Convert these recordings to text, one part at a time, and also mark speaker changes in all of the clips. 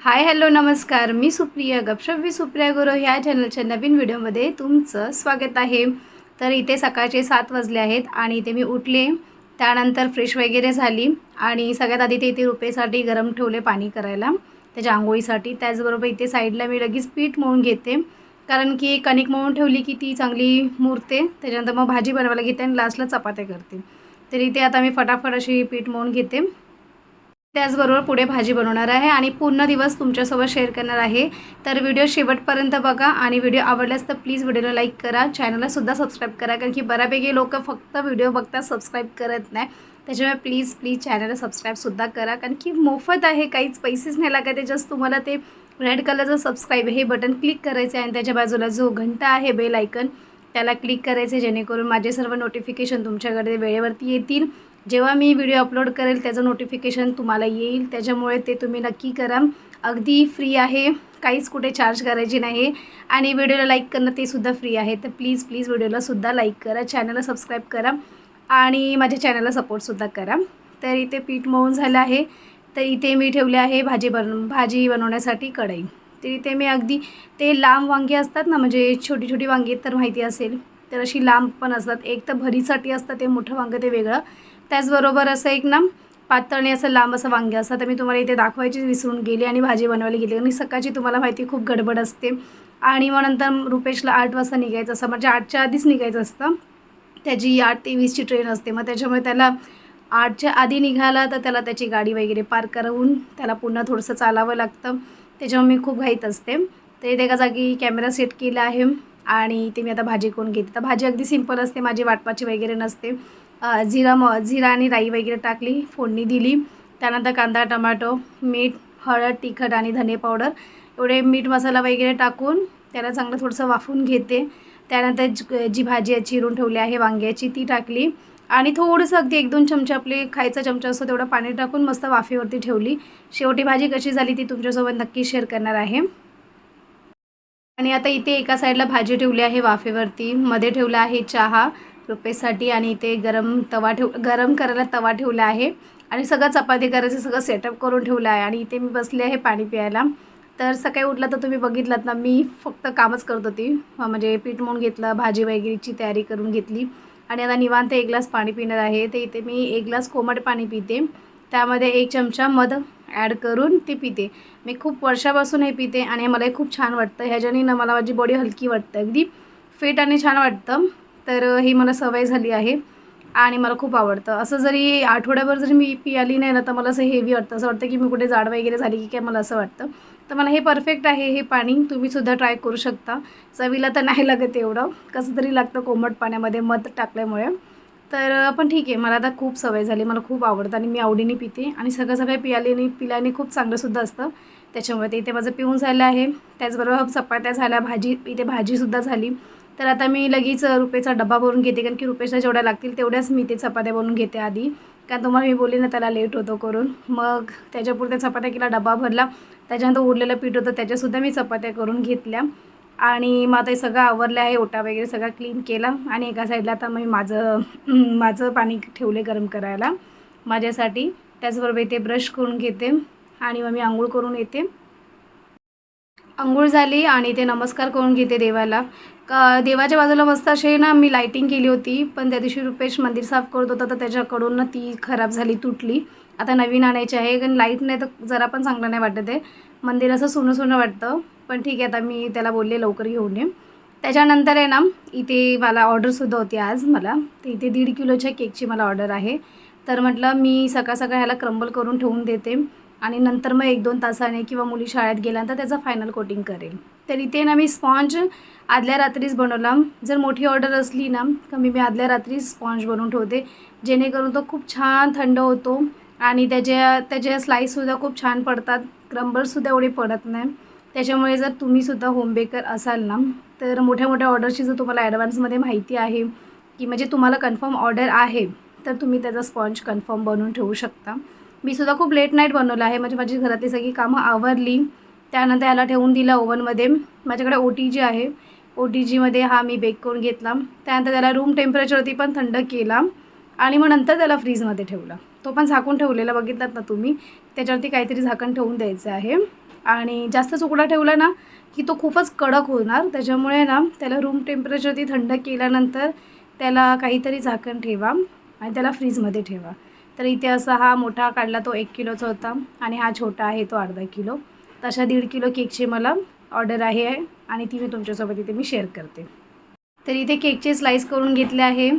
Speaker 1: Hi hello नमस्कार. मी सुप्रिया गपशप सुप्रिया गुरु ह्या चॅनलच्या नवीन व्हिडिओमध्ये तुमचं स्वागत आहे. तर इथे सकाळचे सात वाजले आहेत आणि इथे मी उठले. त्यानंतर फ्रेश वगैरे झाली आणि सगळ्यात आधी ते इथे रुपेसाठी गरम ठेवले पाणी करायला त्याच्या आंघोळीसाठी. त्याचबरोबर इथे साईडला मी लगेच पीठ मळून घेते. कारण की कणिक मळून ठेवली की ती चांगली मुरते. त्याच्यानंतर मग भाजी बनवायला घेते आणि लास्टला चपात्या करते. तर इथे आता मी फटाफट अशी पीठ मळून घेते. त्याचबरोबर पुढे भाजी बनवणार आहे आणि पूर्ण दिवस तुमच्यासोबत शेअर करणार आहे. तर व्हिडिओ शेवटपर्यंत बघा आणि व्हिडिओ आवडल्यास तर प्लीज व्हिडिओला लाईक करा. चॅनललासुद्धा सबस्क्राईब करा कारण की बऱ्यापैकी लोक फक्त व्हिडिओ बघता सबस्क्राईब करत नाही. त्याच्यामुळे प्लीज प्लीज चॅनलला सबस्क्राईबसुद्धा करा कारण की मोफत आहे काहीच पैसेच नाही लागत आहे. जस्ट तुम्हाला ते रेड कलरचं सबस्क्राईब हे बटन क्लिक करायचं आहे आणि त्याच्या बाजूला जो घंटा आहे बेल आयकन त्याला क्लिक करायचं आहे जेणेकरून माझे सर्व नोटिफिकेशन तुमच्याकडे वेळेवरती येतील. जेव्हा मी व्हिडिओ अपलोड करेल त्याचं नोटिफिकेशन तुम्हाला येईल. त्याच्यामुळे ते तुम्ही नक्की करा. अगदी फ्री आहे. काहीच कुठे चार्ज करायची नाही आणि व्हिडिओला लाईक करणं ते सुद्धा फ्री आहे. तर प्लीज प्लीज व्हिडिओला सुद्धा लाईक करा. चॅनलला सबस्क्राईब करा. आणि माझ्या चॅनलला सपोर्टसुद्धा करा. तर इथे पीठ मळून झालं आहे. तर इथे मी ठेवले आहे भाजी बन भाजी बनवण्यासाठी कढई. ते इथे मी अगदी ते लांब वांगी असतात ना म्हणजे छोटी छोटी वांगी तर माहिती असेल. तर अशी लांब पण असतात. एक तर भरीसाठी असतं ते मोठं वांगं ते वेगळं. त्याचबरोबर असं एक ना पातळणे असं लांब असं वांगे असतं तर मी तुम्हाला इथे दाखवायची विसरून गेली आणि भाजी बनवायला गेली. आणि सकाळची तुम्हाला माहिती खूप गडबड असते. आणि मग नंतर रुपेशला आठ वाजता निघायचं असतं. म्हणजे आठच्या आधीच निघायचं असतं. त्याची आठ ते वीसची ट्रेन असते. मग त्याच्यामुळे त्याला आठच्या आधी निघाला तर त्याला त्याची गाडी वगैरे पार्क करून त्याला पुन्हा थोडंसं चालावं लागतं. त्याच्यामुळे मी खूप घाईत असते. तर इथे एका जागी कॅमेरा सेट केला आहे आणि ते मी आता भाजी करून घेते. तर भाजी अगदी सिंपल असते माझी वाटपाची वगैरे नसते. जिरा म जिरा आणि राई वगैरे टाकली फोडणी दिली. त्यानंतर कांदा टमाटो मीठ हळद तिखट आणि धने पावडर एवढे मीठ मसाला वगैरे टाकून त्याला चांगलं थोडंसं वाफून घेते. त्यानंतर जी भाजी चिरून ठेवली आहे वांग्याची ती टाकली. आणि थोडंसं अगदी एक दोन चमचे आपले खायचा चमचा असतो तेवढं पाणी टाकून मस्त वाफेवरती ठेवली. शेवटी भाजी कशी झाली ती तुमच्यासोबत नक्की शेअर करणार आहे. आणि आता इथे एका साईडला भाजी ठेवली आहे वाफेवरती. मध्ये ठेवला आहे चहा रुपेसाठी आणि इथे गरम तवा ठेव गरम करायला तवा ठेवला आहे. आणि सगळं चपाती करायचं सगळं सेटअप करून ठेवलं आहे. आणि इथे मी बसले आहे पाणी प्यायला. तर सकाळी उठलं तर तुम्ही बघितलात ना मी फक्त कामच करत होती. म्हणजे पीठ म्हणून घेतलं भाजी वगैरेची तयारी करून घेतली. आणि आता निवांत एक ग्लास पाणी पिणार आहे. ते इथे मी एक ग्लास कोमट पाणी पिते. त्यामध्ये एक चमचा मध ॲड करून ते पिते. मी खूप वर्षापासून हे पिते आणि मला खूप छान वाटतं. ह्याच्याने ना मला माझी बॉडी हलकी वाटतं. अगदी फिट आणि छान वाटतं. तर ही मला सवय झाली आहे आणि मला खूप आवडतं. असं जरी आठवड्याभर जरी मी पियाली नाही ना तर मला असं हेवी वाटतं. असं वाटतं की मी कुठे जाड वगैरे झाली की काय मला असं वाटतं. तर मला हे परफेक्ट आहे हे पाणी तुम्हीसुद्धा ट्राय करू शकता. चवीला तर नाही लागत एवढं. कसं तरी लागतं कोमट पाण्यामध्ये मध टाकल्यामुळे. तर पण ठीक आहे मला आता खूप सवय झाली मला खूप आवडतं आणि मी आवडीने पिते. आणि सगळं सगळं पियालीने पिल्याने खूप चांगलंसुद्धा असतं. त्याच्यामुळे ते इथे माझं पिऊन झालं आहे. त्याचबरोबर चपात्या झाल्या भाजी इथे भाजीसुद्धा झाली. तर आता मी लगेच रुपयेचा डबा भरून घेते कारण की रुपयेच्या जेवढ्या लागतील तेवढ्याच मी ते चपात्या बनवून घेते आधी. कारण तुम्हाला मी बोलले ना त्याला लेट होतो करून. मग त्याच्यापुरते चपात्या केला डबा भरला. त्याच्यानंतर उरलेलं पीठ होतं त्याच्यासुद्धा मी चपात्या करून घेतल्या. आणि मग आता हे सगळं आवरलं आहे ओटा वगैरे सगळं क्लीन केला. आणि एका साईडला आता मी माझं माझं पाणी ठेवले गरम करायला. माझ्यासाठी. त्याचबरोबर इथे ब्रश करून घेते. आणि मग मी आंघोळ करून येते. आंघोळ झाली आणि ते नमस्कार करून घेते देवाला. का देवाच्या बाजूला मस्त असे ना मी लाईटिंग केली होती. पण त्या दिवशी रुपेश मंदिर साफ करत होता तर त्याच्याकडून ना ती खराब झाली तुटली. आता नवीन आणायची आहे कारण लाइट नाही तर जरा पण चांगलं नाही वाटत आहे. मंदिर असं सोनं सोनं वाटतं पण ठीक आहे आता मी त्याला बोलले लवकर घेऊन ये. त्याच्यानंतर आहे ना इथे मला ऑर्डरसुद्धा होती आज मला. तर इथे दीड किलोच्या केकची मला ऑर्डर आहे. तर म्हटलं मी सकाळ सकाळ ह्याला क्रंबल करून ठेवून देते. आणि नंतर मग एक दोन तासाने किंवा मुली शाळेत गेल्यानंतर त्याचं फायनल कोटिंग करेल. तर इथे ना मी स्पॉन्ज आदल्या रात्रीच बनवला. जर मोठी ऑर्डर असली ना तर मी मी आदल्या रात्रीच स्पॉन्ज बनवून ठेवते. जेणेकरून तो खूप छान थंड होतो. आणि त्याच्या त्याचे स्लाईससुद्धा खूप छान पडतात. क्रंबलसुद्धा एवढे पडत नाही. त्याच्यामुळे जर तुम्हीसुद्धा होम बेकर असाल ना तर मोठ्या मोठ्या ऑर्डरची जर तुम्हाला ॲडव्हान्समध्ये माहिती आहे की म्हणजे तुम्हाला कन्फर्म ऑर्डर आहे तर तुम्ही त्याचा स्पॉन्ज कन्फर्म बनवून ठेवू शकता. मी सुद्धा खूप लेट नाईट बनवलं आहे. म्हणजे माझी घरातली सगळी कामं आवरली. त्यानंतर याला ठेवून दिला ओव्हनमध्ये माझ्याकडे ओ टी जी आहे. ओ टी जीमध्ये हा मी बेक करून घेतला. त्यानंतर त्याला रूम टेम्परेचरवरती पण थंड केला. आणि मग नंतर त्याला फ्रीजमध्ये ठेवला. तो पण झाकून ठेवलेला बघितलात ना तुम्ही. त्याच्यावरती काहीतरी झाकण ठेवून द्यायचं आहे. आणि जास्त चुकडा ठेवला ना की तो खूपच कडक होणार. त्याच्यामुळे ना त्याला रूम टेम्परेचरती थंड केल्यानंतर त्याला काहीतरी झाकण ठेवा आणि त्याला फ्रीजमध्ये ठेवा. तर इथे असा हा मोठा काढला तो एक किलोचा होता आणि हा छोटा आहे तो अर्धा किलो. तशा दीड किलो केकची मला ऑर्डर आहे आणि ती मी तुमच्यासोबत इथे मी शेअर करते. तर इथे केकचे स्लाईस करून घेतले आहे.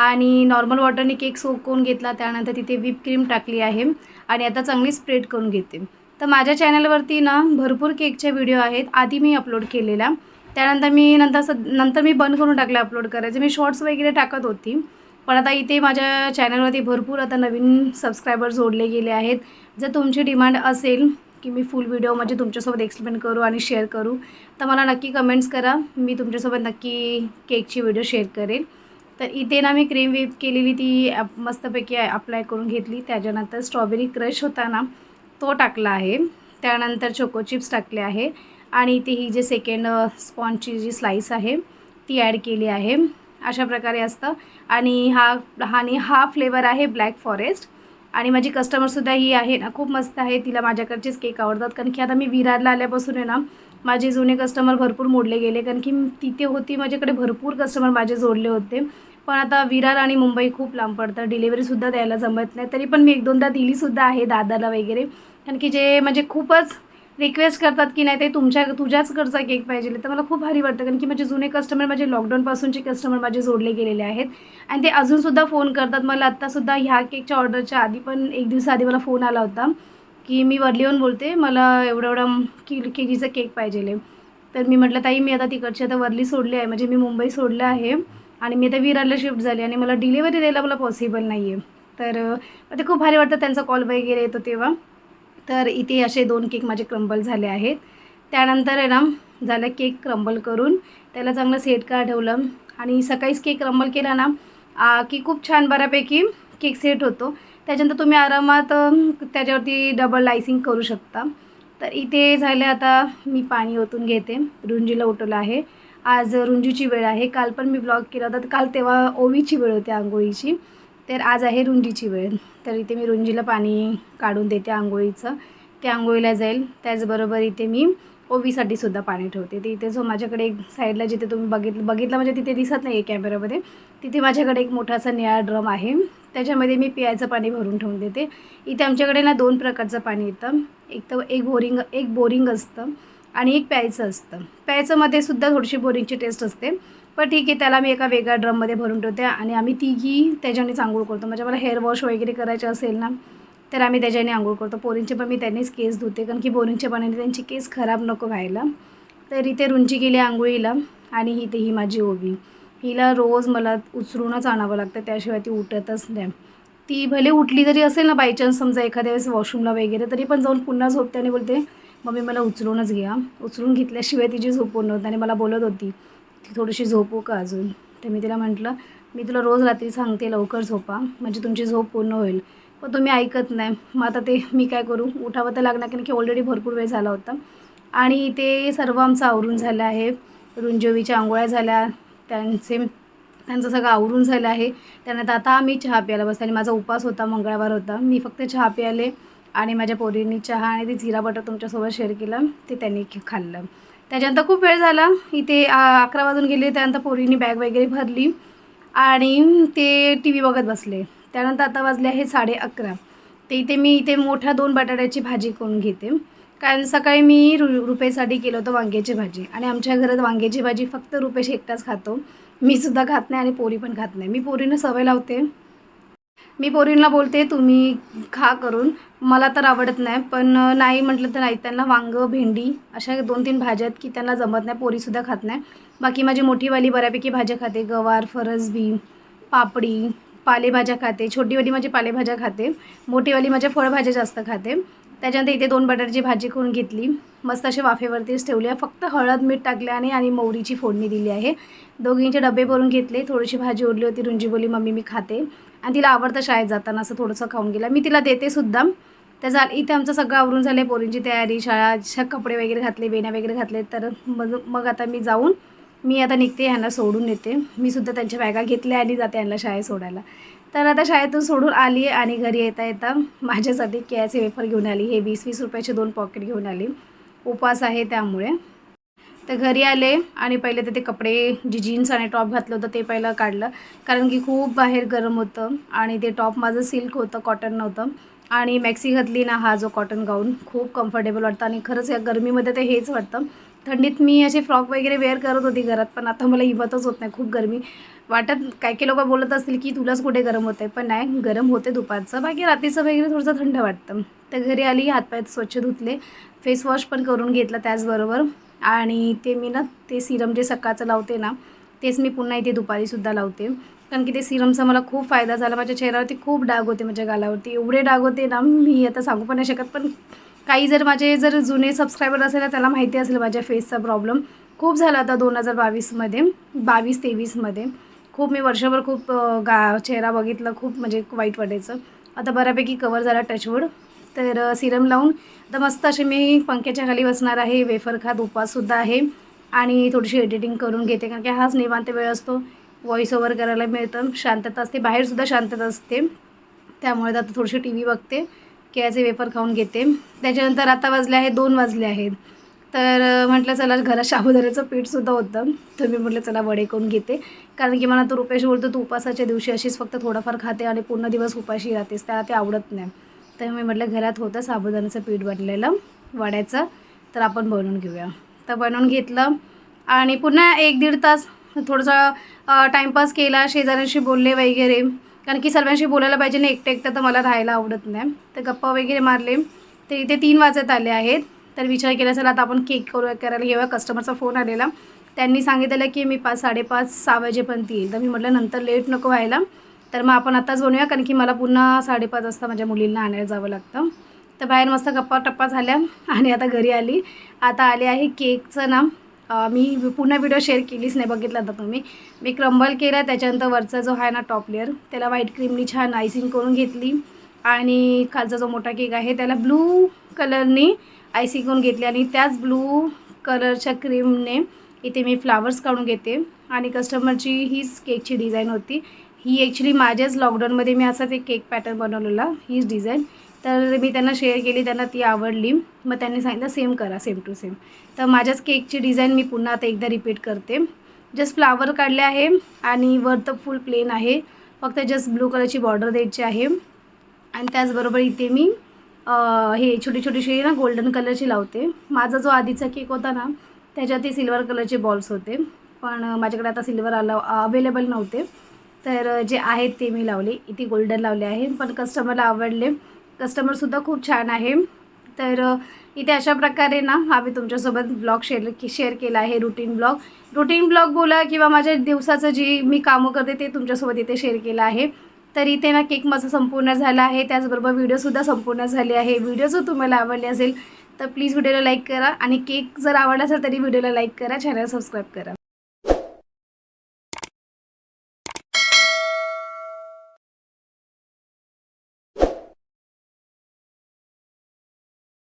Speaker 1: आणि नॉर्मल वॉटरने केक सोकवून घेतला त्यानंतर तिथे व्हिप क्रीम टाकली आहे आणि आता चांगली स्प्रेड करून घेते. तर माझ्या चॅनलवरती ना भरपूर केकचे व्हिडिओ आहेत. आधी मी अपलोड केलेला. त्यानंतर मी नंतर स नंतर मी बंद करून टाकलं अपलोड करायचं. मी शॉर्ट्स वगैरे टाकत होती. पण आता इथे माझ्या चॅनलवरती भरपूर आता नवीन सबस्क्रायबर जोडले गेले आहेत. जर तुमची डिमांड असेल की मी फुल व्हिडिओ म्हणजे तुमच्यासोबत एक्सप्लेन करू आणि शेअर करू तर मला नक्की कमेंट्स करा. मी तुमच्यासोबत नक्की केकची व्हिडिओ शेअर करेल. तर इथे ना मी क्रीम व्हीप केलेली ती मस्तपैकी अप्लाय करून घेतली. त्याच्यानंतर स्ट्रॉबेरी क्रश होता ना तो टाकला आहे. त्यानंतर चोको चिप्स टाकले आहे. आणि इथे ही जे सेकंड स्पॉनची जी स्लाईस आहे ती ॲड केली आहे. अशा प्रकारे असतं. आणि हा आणि हा फ्लेवर आहे ब्लॅक फॉरेस्ट आणि माझी कस्टमरसुद्धा ही आहे ना खूप मस्त आहे. तिला माझ्याकडचेच केक आवडतात. कारण की आता मी विरारला आल्यापासून आहे ना माझे जुने कस्टमर भरपूर मोडले गेले. कारण की तिथे होती माझ्याकडे भरपूर कस्टमर माझे जोडले होते. पण आता विरार आणि मुंबई खूप लांब पडतं. डिलिव्हरीसुद्धा द्यायला जमत नाही. तरी पण मी एक दोनदा दिलीसुद्धा आहे दादाला वगैरे. कारण की जे म्हणजे खूपच रिक्वेस्ट करतात की नाही ते तुमच्या तुझ्याचकडचा केक पाहिजे. तर मला खूप भारी वाटतं. कारण की माझे जुने कस्टमर माझे लॉकडाऊनपासूनचे कस्टमर माझे जोडले गेलेले आहेत. आणि ते अजूनसुद्धा फोन करतात. मला आत्तासुद्धा ह्या केकच्या ऑर्डरच्या आधी पण एक दिवसाआधी मला फोन आला होता. की मी वरलीहून बोलते मला एवढं एवढं किल के जीचा केक पाहिजे तर मी म्हटलं ताई मी आता तिकडची आता वरली सोडली आहे. म्हणजे मी मुंबई सोडलं आहे. आणि मी आता विरारला शिफ्ट झाली आणि मला डिलिव्हरी द्यायला मला पॉसिबल नाही आहे तर ते खूप भारी वाटतं त्यांचा कॉल वगैरे येतो तेव्हा. तर इथे असे दोन केक माझे क्रंबल झाले आहेत. त्यानंतर आहे ना झालं केक क्रंबल करून त्याला चांगलं सेट का ठेवलं. आणि सकाळीच केक क्रंबल केला ना आ, की खूप छान बऱ्यापैकी केक सेट होतो. त्याच्यानंतर तुम्ही आरामात त्याच्यावरती डबल लायसिंग करू शकता. तर इथे झाले आता मी पाणी ओतून घेते. रुंजीला उठवलं आहे. आज रुंजूची वेळ आहे. काल पण मी ब्लॉग केला होता. तर काल तेव्हा ओवीची वेळ होती आंघोळीची. तर आज आहे रुंजीची वेळ. तर इथे मी रुंजीला पाणी काढून देते आंघोळीचं. ते आंघोळीला जाईल. त्याचबरोबर इथे मी ओवीसाठी सुद्धा पाणी ठेवते. ते इथे जो माझ्याकडे एक साईडला जिथे तुम्ही बघितलं बघितलं म्हणजे तिथे दिसत नाही आहे कॅमेऱ्यामध्ये तिथे माझ्याकडे एक मोठासा निळा ड्रम आहे. त्याच्यामध्ये मी पियाचं पाणी भरून ठेवून देते. इथे आमच्याकडे ना दोन प्रकारचं पाणी येतं. एक तर एक बोरिंग एक बोरिंग असतं. आणि एक प्यायचं असतं. प्यायचंमध्ये सुद्धा थोडीशी बोरिंगची टेस्ट असते. पण ठीक आहे त्याला मी एका वेगळ्या ड्रममध्ये भरून ठेवते आणि आम्ही तिघी त्याच्याने आंघोळ करतो. म्हणजे मला हेअर वॉश वगैरे करायचे असेल ना तर आम्ही त्याच्याने आंघोळ करतो. पोरींचे पण मी त्यांनीच केस धुते कारण की बोरिंगच्या पाण्याने त्यांची केस खराब नको व्हायला. तर इथे रुंची गेली आंघोळीला आणि ही ते ही माझी ओवी. हिला रोज मला उचरूनच आणावं लागतं त्याशिवाय ती उठतच नाही. ती भले उठली जरी असेल ना बायचान्स समजा एखाद्या वेळेस वॉशरूमला वगैरे तरी पण जाऊन पुन्हा झोपते आणि बोलते मम्मी मला उचलूनच घ्या. उचलून घेतल्याशिवाय तिची झोप पूर्ण आणि मला बोलत होती ती थोडीशी झोपू का अजून? तर मी तिला म्हटलं मी तुला रोज रात्री सांगते लवकर झोपा. म्हणजे तुमची झोप पूर्ण होईल. पण तुम्ही ऐकत नाही. मग आता ते मी काय करू? उठावं तर लागणार कारण की ऑलरेडी भरपूर वेळ झाला होता. आणि ते सर्व आमचं आवरून झालं आहे. रुंजोवीच्या आंघोळ्या झाल्या. त्यांचे त्यांचं सगळं आवरून झालं आहे. त्यानंतर आता आम्ही चहा प्यायला बसले. आणि माझा उपास होता मंगळवार होता. मी फक्त चहा प्यायले. आणि माझ्या पोरींनी चहा आणि ते जिरा बटर तुमच्यासोबत शेअर केलं ते त्यांनी खाल्लं. त्याच्यानंतर खूप वेळ झाला. इथे अकरा वाजून गेले त्यानंतर पोरींनी बॅग वगैरे भरली आणि ते टी व्ही बघत बसले. त्यानंतर आता वाजले आहे साडे अकरा. ते इथे मी इथे मोठ्या दोन बटाट्याची भाजी करून घेते. कारण सकाळी मी रु रुपयेसाठी केलं होतं वांग्याची भाजी. आणि आमच्या घरात वांग्याची भाजी फक्त रुपेश एकटाच खातो. मी सुद्धा खात नाही आणि पोरी पण खात नाही. मी पोरीनं सवय लावते. मी पोरींना बोलते तुम्ही खा करून. मला तर आवडत नाही पण नाही म्हटलं तर नाही. त्यांना वांगं भेंडी अशा दोन तीन भाज्या आहेत की त्यांना जमत नाही पोरीसुद्धा खात नाही. बाकी माझी मोठीवाली बऱ्यापैकी भाज्या खाते गवार फरसबी पापडी पालेभाज्या खाते. छोटीवाली माझी पालेभाज्या खाते मोठीवाली माझ्या फळभाज्या जास्त खाते. त्याच्यानंतर इथे दोन बटाट्याची भाजी करून घेतली. मस्त असे वाफेवरतीच ठेवली आहे फक्त हळद मीठ टाकले आणि आणि मोहरीची फोडणी दिली आहे. दोघींचे डबे भरून घेतले. थोडीशी भाजी उरली होती रुंजी बोली मम्मी मी खाते. आणि तिला आवडतं शाळेत जाताना असं थोडंसं खाऊन गेलं. मी तिला देते सुद्धा. त्याचा इथे आमचं सगळं आवरून झालं आहे पोरींची तयारी शाळा कपडे वगैरे घातले बेण्या वगैरे घातले तर मग मग आता मी जाऊन मी आता निघते ह्यांना सोडून येते मी सुद्धा त्यांच्या बॅगा घेतल्या आणि जाते ह्यांना शाळेत सोडायला. तर आता शाळेतून सोडून आली आणि घरी येता येता माझ्यासाठी केळ्याचे वेफर घेऊन आली. हे वीस वीस रुपयाचे दोन पॉकेट घेऊन आली. उपवास आहे त्यामुळे. तर घरी आले आणि पहिले तर ते कपडे जे जीन्स आणि टॉप घातलं होतं ते पहिलं काढलं. कारण की खूप बाहेर गरम होतं आणि ते टॉप माझं सिल्क होतं कॉटन नव्हतं. आणि मॅक्सी घातली ना हा जो कॉटन गाऊन खूप कम्फर्टेबल वाटतं आणि खरंच या गरमीमध्ये ते हेच वाटतं. थंडीत मी असे फ्रॉक वगैरे वेअर करत होती घरात पण आता मला हिमतच होत नाही खूप गरमी. वाटत काही काही लोक बोलत असतील की तुलाच कुठे गरम होते पण नाही गरम होते दुपारचं. बाकी रात्रीचं वगैरे थोडंसं थंड वाटतं. तर घरी आली हातपाय स्वच्छ धुतले फेस वॉश पण करून घेतलं त्याचबरोबर. आणि ते मी ना ते सिरम जे सकाळचं लावते ना तेच मी पुन्हा इथे दुपारीसुद्धा लावते. कारण की ते सिरमचा मला खूप फायदा झाला. माझ्या चेहऱ्यावरती खूप डाग होते माझ्या गालावरती. एवढे डाग होते ना मी आता सांगू पण नाही शकत पण काही जर माझे जर जुने सबस्क्रायबर असेल तर त्याला माहिती असेल माझ्या फेसचा प्रॉब्लेम खूप झाला होता दोन हजार बावीसमध्ये बावीस तेवीसमध्ये. खूप मी वर्षभर खूप गा चेहरा बघितला खूप म्हणजे वाईट वाटायचं. आता बऱ्यापैकी कवर झाला टचवूड तर सिरम लावून आता मस्त असे मी पंख्याच्या खाली बसणार आहे वेफर खात उपवाससुद्धा आहे. आणि थोडीशी एडिटिंग करून घेते कारण की हाच निवांत वेळ असतो. व्हॉईस ओव्हर करायला मिळतं. शांतता असते. बाहेरसुद्धा शांतता असते. त्यामुळे आता थोडीशी टी व्ही बघते. केळ्याचे वेफर खाऊन घेते. त्याच्यानंतर आता वाजले आहे दोन वाजले आहेत. तर म्हटलं चला घरात शाबुदाऱ्याचं पीठसुद्धा होतं. तर मी म्हटलं चला वडे करून घेते. कारण की मला तो रुपेश बोलतो तू उपासाच्या दिवशी अशीच फक्त थोडंफार खाते आणि पूर्ण दिवस उपाशी राहतेस त्याला ते आवडत नाही. तर मी म्हटलं घरात होतं साबुदाण्याचं पीठ बनलेलं वड्याचं. तर आपण बनवून घेऊया. तर बनवून घेतलं आणि पुन्हा एक दीड तास थोडंसं टाईमपास केला शेजाऱ्यांशी बोलले वगैरे. कारण की सर्वांशी बोलायला पाहिजे ना एकटं एकटं तर मला राहायला आवडत नाही. तर गप्पा वगैरे मारले. तर इथे तीन वाजत आले आहेत. तर विचार केला चला आता आपण केक करू करायला घेऊया. कस्टमरचा फोन आलेला. त्यांनी सांगितलेलं की मी पाच साडेपाच सहा वाजेपर्यंत येईल. तर मी म्हटलं नंतर लेट नको व्हायला. तर मग आपण आताच बनवूया कारण की मला पुन्हा साडेपाच वाजता माझ्या मुलींना आणायला जावं लागतं. तर बाहेर मस्त गप्पा टप्पा झाल्या आणि आता घरी आली. आता आले आहे केकचं ना मी पुन्हा व्हिडिओ शेअर केलीच नाही बघितला तर तुम्ही. मी क्रंबल केला त्याच्यानंतर वरचा जो आहे ना टॉप लेअर त्याला व्हाईट क्रीमनी छान आयसिंग करून घेतली. आणि खालचा जो मोठा केक आहे त्याला ब्लू कलरनी आयसिंग करून घेतली. आणि त्याच ब्लू कलरच्या क्रीमने इथे मी फ्लावर्स काढून घेते. आणि कस्टमरची हीच केकची डिझाईन होती. ही ॲक्च्युली माझ्याच लॉकडाऊनमध्ये मी असाच एक केक पॅटर्न बनवलेला हीच डिझाईन तर मी त्यांना शेअर केली त्यांना ती आवडली. मग त्यांनी सांगितलं सेम करा सेम टू सेम तर माझ्याच केकची डिझाईन मी पुन्हा आता एकदा रिपीट करते. जस्ट फ्लावर काढले आहे आणि वर तर फुल प्लेन आहे. फक्त जस्ट ब्लू कलरची बॉर्डर द्यायची आहे. आणि त्याचबरोबर इथे मी हे छोटी छोटीशी ना गोल्डन कलरची लावते. माझा जो आधीचा केक होता ना त्याच्यात सिल्वर कलरचे बॉल्स होते. पण माझ्याकडे आता सिल्वर आला अवेलेबल नव्हते. तर जे आहेत ते मी लावले. इथे गोल्डन लावले आहे. पण कस्टमरला आवडले. कस्टमरसुद्धा खूप छान आहे. तर इथे अशा प्रकारे ना आम्ही तुमच्यासोबत ब्लॉग शेअर शेअर केला आहे रुटीन ब्लॉग रुटीन ब्लॉग बोला किंवा माझ्या दिवसाचं जी मी कामं करते ते तुमच्यासोबत इथे शेअर केलं आहे. तर इथे ना केक माझा संपूर्ण झाला आहे. त्याचबरोबर व्हिडिओसुद्धा संपूर्ण झाले आहे. व्हिडिओ जर तुम्हाला आवडले असेल तर प्लीज व्हिडिओला लाईक करा. आणि केक जर आवडला असेल तरी व्हिडिओला लाईक करा. चॅनल सबस्क्राईब करा.